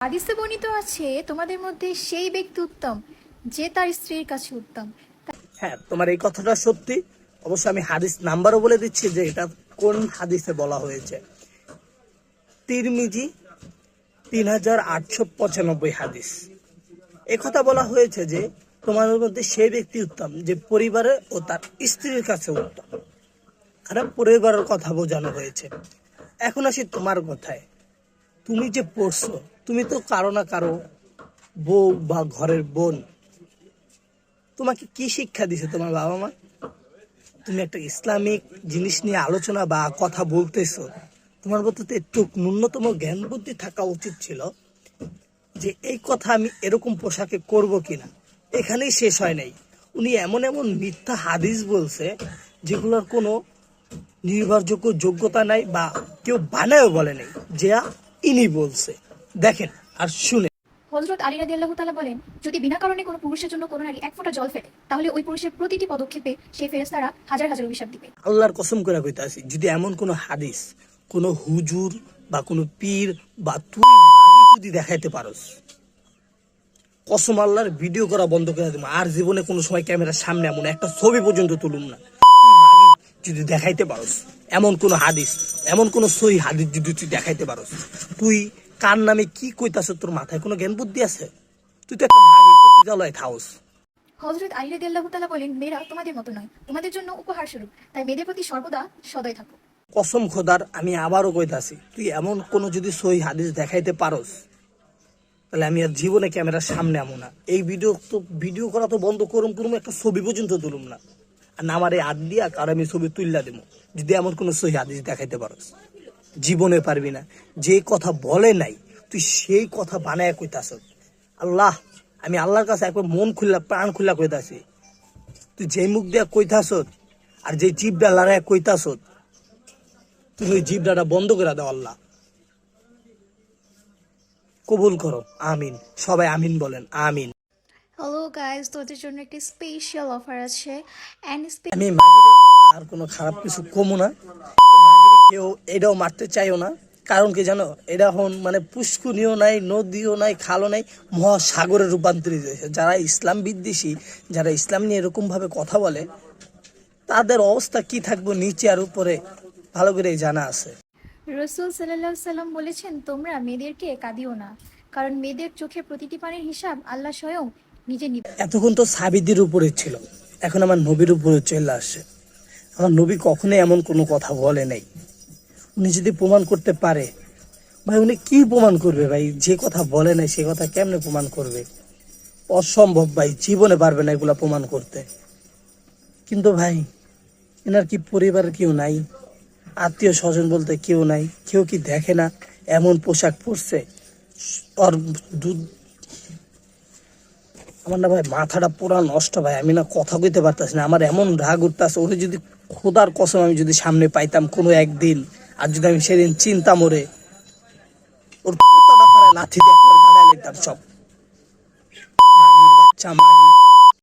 হাদিসে বর্ণিত আছে, তোমাদের মধ্যে সেই ব্যক্তি উত্তম, যে তার স্ত্রীর কাছে উত্তম। হ্যাঁ তোমার এই কথাটা সত্যি। অবশ্য আমি হাদিস নাম্বারও বলে দিচ্ছি যে এটা কোন হাদিসে বলা হয়েছে। তিরমিজি, তিন হাজার আটশো পঁচানব্বই হাদিস। এ কথা বলা হয়েছে যে, তোমাদের মধ্যে সেই ব্যক্তি উত্তম, যে পরিবারে ও তার স্ত্রীর কাছে উত্তম। খারাপ পরিবারের কথা বোঝানো হয়েছে। এখন আসি তোমার কথায়। তুমি যে পড়ছো তুমি তো কারও না কারও বউ বা ঘরের বোন। তোমাকে কি শিক্ষা দিছে তোমার বাবা মা? তুমি একটা ইসলামিক জিনিস নিয়ে আলোচনা বা কথা বলতেছো। তোমার মধ্যে একটু ন্যূনতম জ্ঞান বুদ্ধি থাকা উচিত ছিল যে এই কথা আমি এরকম পোশাকে করব কিনা। এখানেই শেষ হয় নাই। উনি এমন এমন মিথ্যা হাদিস বলছে যেগুলোর কোনো নির্ভরযোগ্য যোগ্যতা নাই বা কেউ বানায়ও বলে নাই। যা ইনি বলছে। দেখেন আর শুনে। হজরত আলী রাদি আল্লাহ তালা বলেন যদি বিনা কারণে কোনো পুরুষের জন্য কোনো নারী এক ফোঁটা জল ফেলে তাহলে ওই পুরুষের প্রতিটি পদক্ষেপে সেই ফেরেস্তারা হাজার হাজার অভিশাপ দিবে। আল্লাহর কসম করে কইতে আছি যদি এমন কোনো হাদিস কোনো হুজুর বা কোনো পীর বা তুই মাগি যদি দেখাইতে পারস কসম আল্লাহর ভিডিও করা বন্ধ করে দেবো আর জীবনে কোনো সময় ক্যামেরার সামনে এমন একটা ছবি পর্যন্ত তুলুম না। যদি দেখাইতে পারস এমন কোন হাদিস এমন কোন সই হাদিস যদি তুই দেখাইতে পারস তুই কার নামে কি কইতাছ তোর মাথায় কোনো জ্ঞান বুদ্ধি আছে? তুই তো একটা মাগি পতিতালয় থাউস। হজরত আলী রাদি আল্লাহ তালা বলেন মেয়েরা তোমাদের মতো নয় তোমাদের জন্য উপহার স্বরূপ। তাই মেয়েদের প্রতি সর্বদা সদয় থাকো। কসম খোদার আমি আবারও কইতাছি তুই এমন কোন যদি সই হাদিস দেখাইতে পারস তাহলে আমি আর জীবনে ক্যামেরার সামনে আমো না। এই ভিডিও তো ভিডিও করা তো বন্ধ করুম করুম একটা ছবি পর্যন্ত তুলুম না। আর না আমার এই হাত দিয়া কার আমি ছবি তুললা দেবো যদি এমন কোন সই হাদিস দেখাইতে পারস। জীবনে পারবি না। যে কথা বলে নাই তুই সেই কথা বানায় কইতাছ। আল্লাহ আমি আল্লাহর কাছে একবার মন খুললা প্রাণ খুললা কইতাছি। তুই যে মুখ দিয়া কইতাছ আর যে জিভটা লড়াই কইতাছ তুমি ওই জিব্রাটা বন্ধ করে দাও আল্লাহ। কবুল করো। আমিন। সবাই আমিন বলেন। আমিন। হ্যালো গাইজ তোদের জন্য একটি স্পেশাল অফার আছে। অ্যান্ড আমি আর কোনো খারাপ কিছু কমু না। কেউ এটাও মারতে চাইও না। কারণ কি জানো? এটা এখন মানে পুষ্কুনিও নাই নদীও নাই খালও নাই মহাসাগরে রূপান্তরিত হয়েছে। যারা ইসলাম বিদ্বেষী যারা ইসলাম নিয়ে এরকমভাবে কথা বলে তাদের অবস্থা কি থাকব নিচে আর উপরে ভালো করে জানা আছে। রসুল সাল্লাহ সাল্লাম বলেছেন তোমরা মেয়েদেরকে কাঁদিও না। কারণ মেয়েদের চোখে প্রতিটি পানির হিসাব আল্লাহ স্বয়ং নিজে নিবে। এতক্ষণ তো সাবিদের উপরে ছিল। এখন আমার নবীর উপরে চলে আসছে। আমার নবী কখনোই এমন কোনো কথা বলে নাই। উনি যদি প্রমাণ করতে পারে, ভাই উনি কি প্রমাণ করবে ভাই? যে কথা বলে নাই, সে কথা কেমনে প্রমাণ করবে? অসম্ভব ভাই, জীবনে পারবে না এগুলা প্রমাণ করতে। কিন্তু ভাই, এনার কি পরিবারের কেউ নাই? আত্মীয় স্বজন বলতে কেউ নাই? কেউ কি দেখে না এমন পোশাক পরছে? দুধ আমার না ভাই মাথাটা পুরা নষ্ট ভাই, আমি না কথা কইতে পারতাছি না। আমার এমন রাগ উঠতেছে, ওরে যদি খোদার কসম আমি যদি সামনে পাইতাম কোনো একদিন। আর যদি আমি সেদিন চিন্তা মরে ওর লাথি দিয়ে গাদায় লইতাম সব। বাচ্চা মাগি